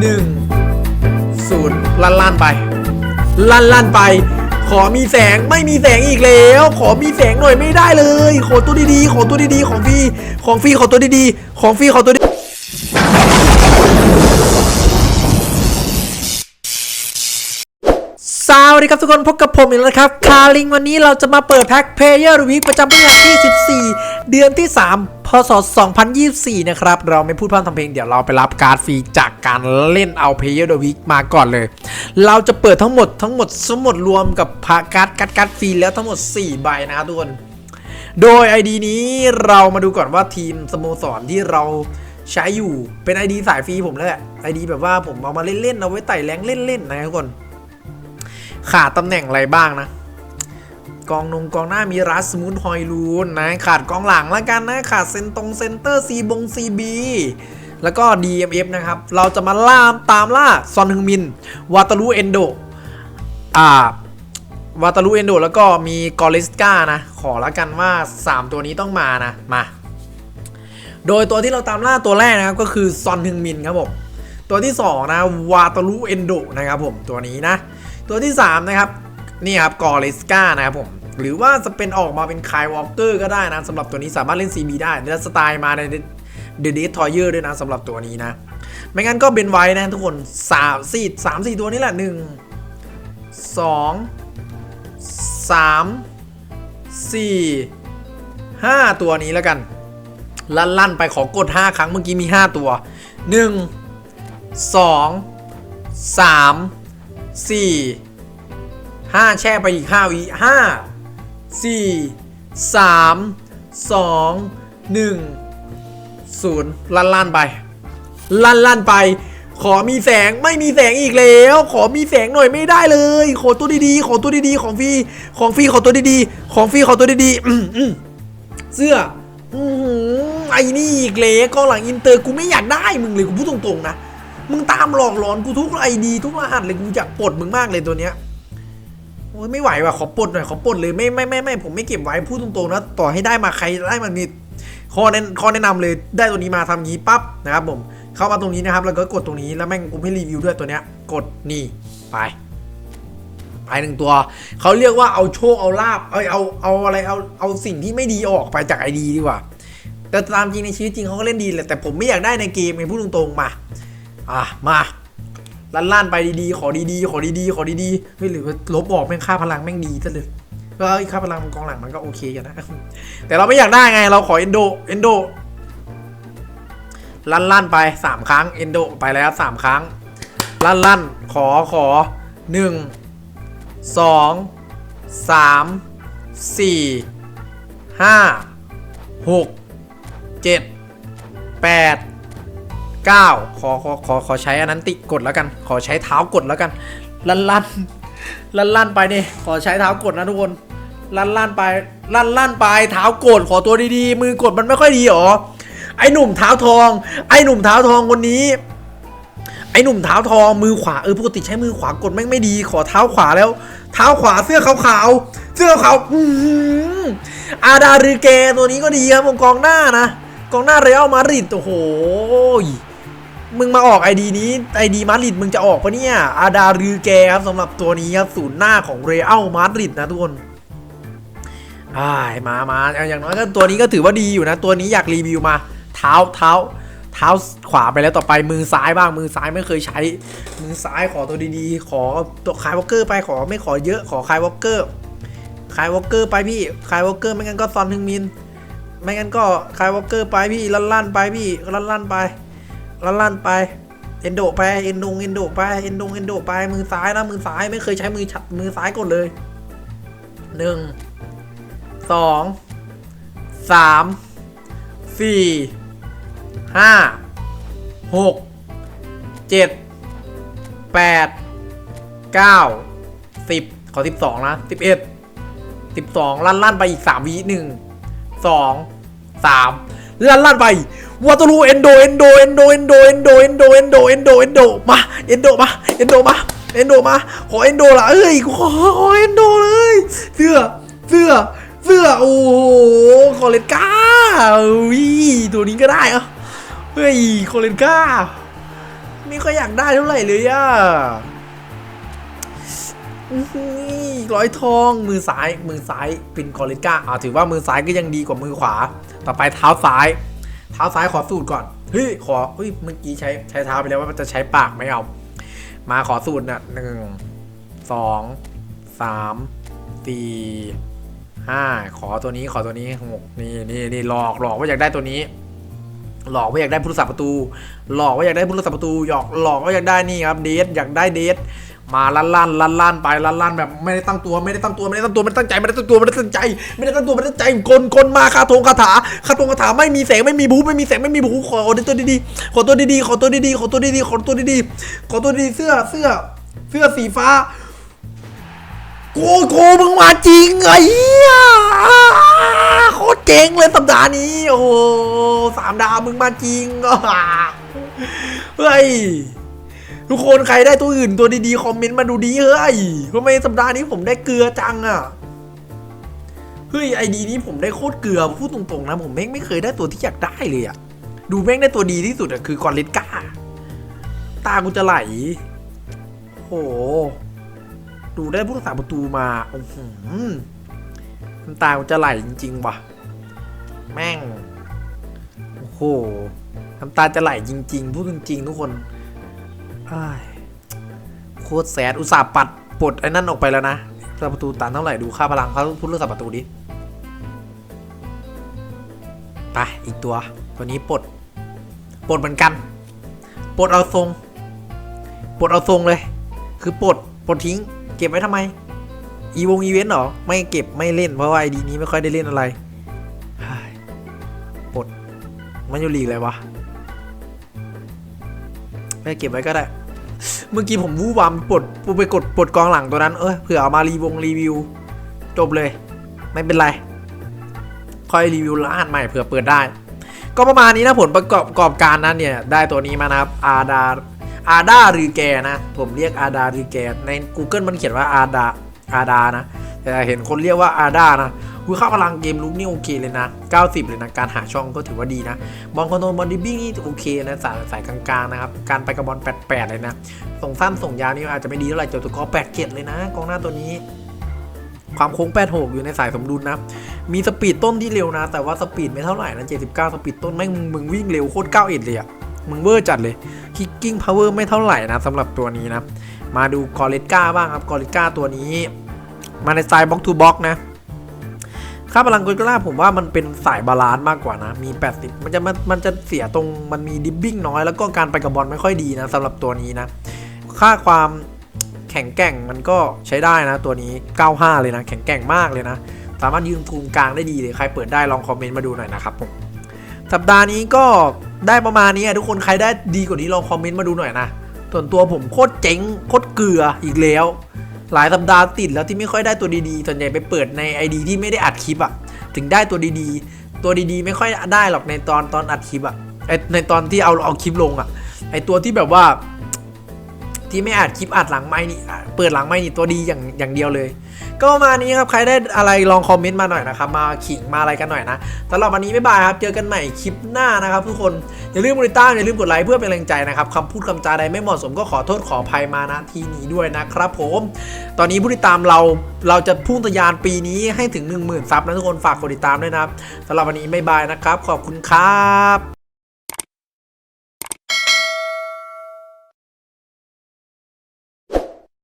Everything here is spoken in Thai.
หนึ่งศูนย์ลั่นลั่นไป ลั่นลั่นไป ขอมีแสงไม่มีแสงอีกแล้ว ขอมีแสงหน่อยไม่ได้เลย ขอตัวดีๆ ขอตัวดีๆ ของฟรีของฟรีขอตัวดีๆ ของฟรีขอตัวดี วัสดีครับทุกคนพบกับผมอีกแล้วครับ คาริงวันนี้เราจะมาเปิดแพ็คเพย์เยอร์วีประจำปีที่ 14 เดือนที่ 3 พศ 2024 นะครับ เราไม่พูดพร่ำทำเพลงเดี๋ยวเราไปรับการ์ดฟรีจากการเล่นเอาเพย์เยอร์วีมาก่อนเลย เราจะเปิดทั้งหมดทั้งหมดสมหมดรวมกับพาการ์ดการ์ดการ์ดฟรีแล้วทั้งหมด 4 ใบนะครับทุกคน โดย ID นี้เรามาดูก่อนว่าทีมสโมสรที่เราใช้อยู่เป็น ID สายฟรีผมแล้วแหละ ID แบบว่าผมเอามาเล่นๆเอาไว้ไต่แรงเล่นๆนะครับทุกคน ขาดตำแหน่งอะไรบ้างนะกองนงกองหน้ามีรัสมูนฮอยลูนนะขาดกองหลังแล้วกันนะขาดเซนตรงเซนเตอร์ซีบงซีบีแล้วก็ DMF นะครับ เราจะมาล่ามตามล่าซอนฮึงมิน วาตาลูเอนโดอ่าวาตาลูเอนโดแล้วก็มีกอริสกานะ ขอล้วกันว่า 3 ตัวนี้ต้องมานะ มา โดยตัวที่เราตามล่าตัวแรกนะครับ ก็คือซอนฮึงมินครับผม ตัวที่ 2 นะ วาตาลูเอนโดนะครับผมตัวนี้นะ ตัวที่ 3 นะครับ นี่ครับกอริสกานะครับผม หรือว่าจะเป็นออกมาเป็นคายวอลเกอร์ก็ได้นะสำหรับตัวนี้สามารถเล่น CB ได้และสไตล์มาในเดอะเดททอยเยอร์ด้วยนะสำหรับตัวนี้นะ ไม่งั้นก็เบนไว้นะทุกคน3 4 3 4ตัวนี้แหละ1 2 3 4 5ตัวนี้แล้วกันลั่นลั่นไปขอกด 5 ครั้งเมื่อกี้มี 5 ตัว 1 2 3 สี่ห้าแช่ไปอีกห้าวิห้าสี่สามสองหนึ่งศูนย์ลั่นลั่นไป ลั่นลั่นไป ขอมีแสงไม่มีแสงอีกแล้ว ขอมีแสงหน่อยไม่ได้เลย ขอตัวดีๆ ขอตัวดีๆ ของฟรีของฟรีขอตัวดีๆ ของฟรีขอตัวดีๆอืมเสื้ออือไอ้นี่อีกเลยกองหลังอินเตอร์กูไม่อยากได้มึงเลยกูพูดตรงๆนะ มึงตามหลอกหลอนกูทุกไอดีทุกรหัสเลยกูอยากปลดมึงมากเลยตัวเนี้ยโอ้ยไม่ไหวว่ะขอปลดหน่อยขอปลดเลยไม่ไม่ไม่ไม่ผมไม่เก็บไว้พูดตรงๆนะต่อให้ได้มาใครได้มันมีข้อแนะข้อแนะนำเลยได้ตัวนี้มาทำงี้ปั๊บนะครับผมเข้ามาตรงนี้นะครับแล้วก็กดตรงนี้แล้วแม่งกูไม่รีวิวด้วยตัวเนี้ยกดนี่ไปไปหนึ่งตัวเขาเรียกว่าเอาโชคเอาลาบเอาเอาเอาอะไรเอาเอาสิ่งที่ไม่ดีออกไปจากไอดีดีกว่าแต่ตามจริงในชีวิตจริงเขาก็เล่นดีแหละแต่ผมไม่อยากได้ในเกมไงพูดตรงๆมา อะมาลั่นลั่นไปดีๆ ขอดีๆ ขอดีๆ ขอดีๆเฮ้ยหรือลบออกแม่งค่าพลังแม่งดีซะเลยก็อ้ยค่าพลังกองหลังมันก็โอเคกันนะ แต่เราไม่อยากได้ไงเราขอเอนโดเอนโดลั่นลั่นไปสามครั้งเอนโดไปแล้วสามครั้งลั่นลั่นขอขอหนึ่งสองสามสี่ห้าหกเจ็ดแปด 9ขอขอขอขอใช้อันนั้นติกดแล้วกัน ขอใช้เท้ากดแล้วกัน ลั่นลั่นลั่นลั่นไปนี่ขอใช้เท้ากดนะทุกคน ลั่นลั่นไป ลั่นลั่นไปเท้ากดขอตัวดีๆ มือกดมันไม่ค่อยดีหรอไอหนุ่มเท้าทอง ไอหนุ่มเท้าทองคนนี้ ไอหนุ่มเท้าทองมือขวาเออปกติใช้มือขวากดแม่งไม่ดี ขอเท้าขวาแล้ว เท้าขวาเสื้อขาวๆเสื้อขาวๆอื้อหืออาดารือเกตัวนี้ก็ดีครับผมกองหน้านะกองหน้าเรอัลมาดริดโอ้โห มึงมาออกไอดีนี้ไอดีมาดริดมึงจะออกปะเนี่ย อาดารือแกครับสำหรับตัวนี้ครับศูนย์หน้าของเรอัลมาดริดนะทุกคนอ่ามามาอย่างน้อยก็ตัวนี้ก็ถือว่าดีอยู่นะ ตัวนี้อยากรีวิวมา เท้าเท้า เท้าขวาไปแล้วต่อไปมือซ้ายบ้างมือซ้ายไม่เคยใช้ มือซ้ายขอตัวดีๆ ขอตัวคายวอลเกอร์ไปขอไม่ขอเยอะขอคายวอลเกอร์คายวอลเกอร์ไปพี่คายวอลเกอร์ไม่งั้นก็ซอนทึงมิน ไม่งั้นก็คายวอลเกอร์ไปพี่ลั่นๆไปพี่ลั่นๆไป ลั่นลั่นไป เอนโดไป เอนดงเอนโดไป เอนดงเอนโดไป มือซ้ายนะมือซ้ายไม่เคยใช้มือฉับมือซ้ายกดเลยหนึ่งสองสามสี่ห้าหกเจ็ดแปดเก้าสิบขอสิบสองนะสิบเอ็ดสิบสองลั่นลั่นไปอีกสามวิหนึ่งสองสาม ลั่นลั่นไปวาตาลูเอนโดเอนโดเอนโดเอนโดเอนโดเอนโดเอนโดเอนโดเอนโดมาเอนโดมาเอนโดมาเอนโดมาขอเอนโดละเอ้ยกูขอขอเอนโดเลยเสื้อเสื้อเสื้อโอ้โหคอเลนก้าอุ้ยตัวนี้ก็ได้เหรอะเฮ้ยคอเลนก้าไม่ค่อยอยากได้เท่าไหร่เลยอะ ร้อยทอง มือซ้ายมือซ้ายเป็นกอริก้าอ่าถือว่ามือซ้ายก็ยังดีกว่ามือขวา ต่อไปเท้าซ้าย เท้าซ้ายขอสูตรก่อนเฮ้ยขอเฮ้ยเมื่อกี้ใช้ใช้เท้าไปแล้วว่ามันจะใช้ปากไม่เอา มาขอสูตรนะหนึ่งสองสามสี่ห้าขอตัวนี้ขอตัวนี้หกนี่นี่นี่หลอกหลอกว่าอยากได้ตัวนี้ หลอกว่าอยากได้ผู้รักษาประตู หลอกว่าอยากได้ผู้รักษาประตูหยอกหลอกว่าอยากได้นี่ครับเดทอยากได้เดท มาลั่นลั่นลั่นลั่นไปลั่นลั่นแบบไม่ได้ตั้งตัวไม่ได้ตั้งตัวไม่ได้ตั้งตัวไม่ได้ตั้งใจไม่ได้ตั้งตัวไม่ได้ตั้งใจ ไม่ได้ตั้งตัวไม่ได้ตั้งใจกลกลมาคาทงคาถาคาทงคาถาไม่มีแสงไม่มีบูไม่มีแสงไม่มีบูขอตัวดีๆขอตัวดีๆขอตัวดีๆขอตัวดีๆขอตัวดีๆขอตัวดีเสื้อเสื้อเสื้อสีฟ้าโกโกมึงมาจริงไอ้เหี้ยโคตรเจ๋งเลยสัปดาห์นี้ โอ้สามดาวมึงมาจริงอะเฮ้ย ทุกคนใครได้ตัวอื่นตัวดีๆ คอมเมนต์มาดูดีเฮ้ยทำไมสัปดาห์นี้ผมได้เกลือจังอะเฮ้ยไอดีนี้ผมได้โคตรเกลือพูดตรงๆนะผมแม่งไม่เคยได้ตัวที่อยากได้เลยอะดูแม่งได้ตัวดีที่สุดอะคือกอริสกาตากูจะไหลโอ้โหดูได้ผู้รักษาประตูมาโอ้โหน้ำตากูจะไหลจริงๆว่ะ แม่งโอ้โหน้ำตาจะไหลจริง ๆ พูดจริงๆทุกคน โคตรแสดอุตส่าห์ปัดปลดไอ้นั่นออกไปแล้วนะรักษาประตูตันเท่าไหร่ดูค่าพลังเขาพูดเรื่องสับประตูดิไปอีกตัวตัวนี้ปลดปลดเหมือนกันปลดเอาทรงปลดเอาทรงเลย คือปลดปลดทิ้ง เก็บไว้ทำไม อีวงอีเวนต์หรอ ไม่เก็บไม่เล่นเพราะว่าไอดีนี้ไม่ค่อยได้เล่นอะไรปลดมันอยู่ลีกเลยวะ ไม่เก็บไว้ก็ได้ เมื่อกี้ผมวู้วามปลดปูไปกดปลดกองหลังตัวนั้นเออเผื่อเอามารีวงรีวิว จบเลย ไม่เป็นไรค่อยรีวิวร้านใหม่เผื่อเปิดได้ ก็ประมาณนี้นะผลประกอบกอบการนั้นเนี่ย ได้ตัวนี้มานะครับอาดาอาดารือแกนะ ผมเรียกอาดารือแกใน Google มันเขียนว่าอาดาอาดานะแต่เห็นคนเรียกว่าอาดานะ คือค่าพลังเกมลุกนี่โอเคเลยนะ 90 เลยนะ การหาช่องก็ถือว่าดีนะบอลคอนโทรลบอลดิบิ้งนี่โอเคนะสายสายกลางๆนะครับ การไปกับบอล 88 เลยนะ ส่งสั้นส่งยาวนี่อาจจะไม่ดีเท่าไหร่เจ้าตัวกอ8เกตเลยนะ กองหน้าตัวนี้ ความโค้ง 86 อยู่ในสายสมดุลนะมีสปีดต้นที่เร็วนะ แต่ว่าสปีดไม่เท่าไหร่นะ 79 สปีดต้นแม่งมึงวิ่งเร็วโคตร91เลยอะมึงเวอร์จัดเลยคิกกิ้งพาวเวอร์ไม่เท่าไหร่นะสำหรับตัวนี้นะ มาดูกอริก้าบ้างครับกอริก้าตัวนี้ มาในสไตล์บ็อกทูบ็อกนะ ค่าพลังกอริก้าผมว่ามันเป็นสายบาลานซ์มากกว่านะ มี 80 มันจะมันมันจะเสียตรงมันมีดิบบิ้งน้อย แล้วก็การไปกับบอลไม่ค่อยดีนะสำหรับตัวนี้นะ ค่าความแข็งแกร่งมันก็ใช้ได้นะตัวนี้ 95 เลยนะ แข็งแกร่งมากเลยนะ สามารถยืนทุนกลางได้ดีเลย ใครเปิดได้ลองคอมเมนต์มาดูหน่อยนะครับผมสัปดาห์นี้ก็ได้ประมาณนี้ทุกคนใครได้ดีกว่านี้ลองคอมเมนต์มาดูหน่อยนะส่วนตัวผมโคตรเจ๋งโคตรเกลืออีกแล้ว หลายสัปดาห์ติดแล้วที่ไม่ค่อยได้ตัวดีๆส่วนใหญ่ไปเปิดใน ID ที่ไม่ได้อัดคลิปอะถึงได้ตัวดีๆ ตัวดีๆ ไม่ค่อยได้หรอกในตอนตอนอัดคลิปอะไอในตอนที่เอาเอาคลิปลงอะไอตัวที่แบบว่า ที่ไม่อัดคลิปอัดหลังไม่นี่เปิดหลังไม่นี่ตัวดีอย่างอย่างเดียวเลย ก็ประมาณนี้ครับใครได้อะไรลองคอมเมนต์มาหน่อยนะครับ มาขิงมาอะไรกันหน่อยนะสำหรับวันนี้บ๊ายบายครับเจอกันใหม่คลิปหน้านะครับ ทุกคนอย่าลืมกดติดตามอย่าลืมกดไลค์เพื่อเป็นแรงใจนะครับคำพูดคำจาใดไม่เหมาะสมก็ขอโทษขออภัยมาณที่นี้ด้วยนะครับ ผม ตอนนี้ผู้ติดตามเราเราจะพุ่งทะยานปีนี้ให้ถึง 1 0,000ซับนะทุกคนฝากกดติดตามด้วยนะครับสำหรับวันนี้บ๊ายบายนะครับ ขอบคุณครับ